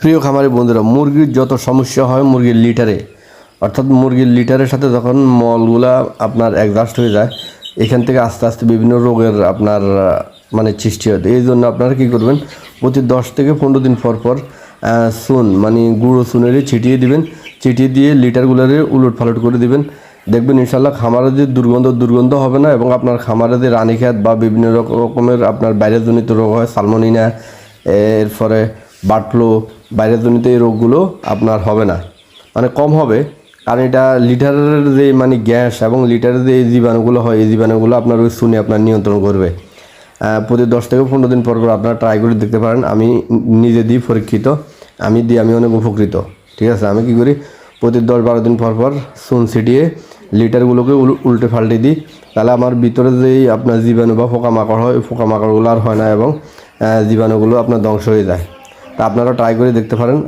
প্রিয় খামারি বন্ধুরা, মুরগির যত সমস্যা হয় মুরগির লিটারে, অর্থাৎ মুরগির লিটারের সাথে যখন মলগুলা আপনার অ্যাডজাস্ট হয়ে যায়, এখান থেকে আস্তে আস্তে বিভিন্ন রোগের আপনার মানে সৃষ্টি হয়। এই জন্য আপনারা কী করবেন, প্রতি দশ থেকে পনেরো দিন পর পর চুন মানে গুঁড়ো সুনেরই ছিটিয়ে দিবেন, ছিটিয়ে দিয়ে লিটারগুলোরে উলট পালট করে দিবেন। দেখবেন ইনশাল্লাহ খামারে যে দুর্গন্ধ দুর্গন্ধ হবে না এবং আপনার খামারে যে রানীখ্যাত বা বিভিন্ন রকমের আপনার বাইরেজনিত রোগ হয়, সালমোনিনা, এরপরে বার্ড ফ্লু বাইরেজনিত এই রোগগুলো আপনার হবে না। মানে কম হবে, কারণ এটা লিটারের যে মানে গ্যাস এবং লিটারের যে জীবাণুগুলো হয়, এই জীবাণুগুলো আপনার ওই শুনে আপনার নিয়ন্ত্রণ করবে। প্রতি দশ থেকে পনেরো দিন পর পর আপনারা ট্রাই করে দেখতে পারেন, আমি নিজে দিই পরীক্ষিত, আমি দিয়ে আমি অনেক উপকৃত। ঠিক আছে? আমি কি করি, প্রতি দশ বারো দিন পর পর সুন ছিটিয়ে লিটারগুলোকে উল- উল্টে পাল্টে দিই। তাহলে আমার ভিতরে যেই আপনার জীবাণু বা পোকামাকড় হয় পোকামাকড়গুলো আর হয় না এবং জীবাণুগুলো আপনার ধ্বংস হয়ে যায়। আপনারা ট্রাই করে দেখতে পারেন।